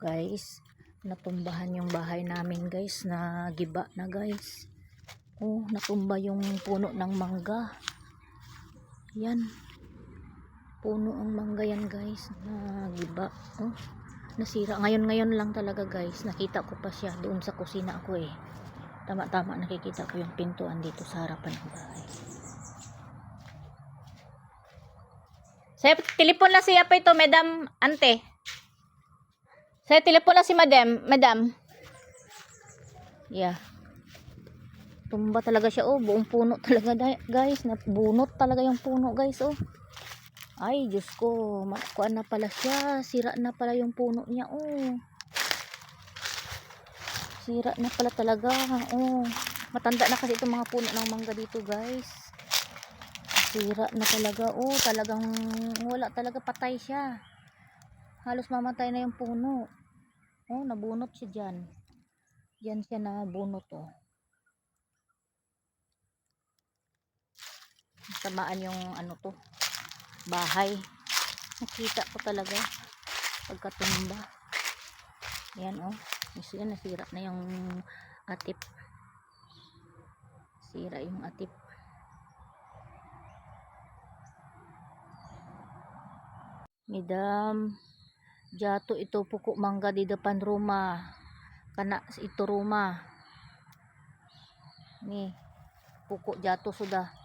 guys. Natumbahan yung bahay namin guys na giba na guys. Oh natumba yung puno ng mangga. Yan. Puno ang mangga yan guys na giba. Oh nasira. Ngayon ngayon lang talaga guys. Nakita ko pa siya doon sa kusina ako eh. Tama tama nakikita ko yung pintuan dito sa harapan ng bahay. Sa telepon na siya pa ito, madam, ante. Sa telepon na si madam, madam. Yeah. Tumba talaga siya, oh. Buong puno talaga, guys. Nabunot talaga yung puno, guys, oh. Ay, Diyos ko. Makuan na pala siya. Sira na pala yung puno niya, oh. Sira na pala talaga, oh. Matanda na kasi itong mga puno ng mangga dito, guys. Sira na talaga. Oh, talagang wala talaga patay siya. Halos mamatay na yung puno. Oh, nabunot siya dyan. Dyan siya nabunot, oh. Samaan yung ano to, bahay. Nakita ko talaga pagkatumba. Yan, oh. Is yan, nasira na yung atip. Sira yung atip. Midam, jato ito puko mangga di depan rumah. Kana itu rumah. Nih, puko jatuh sudah.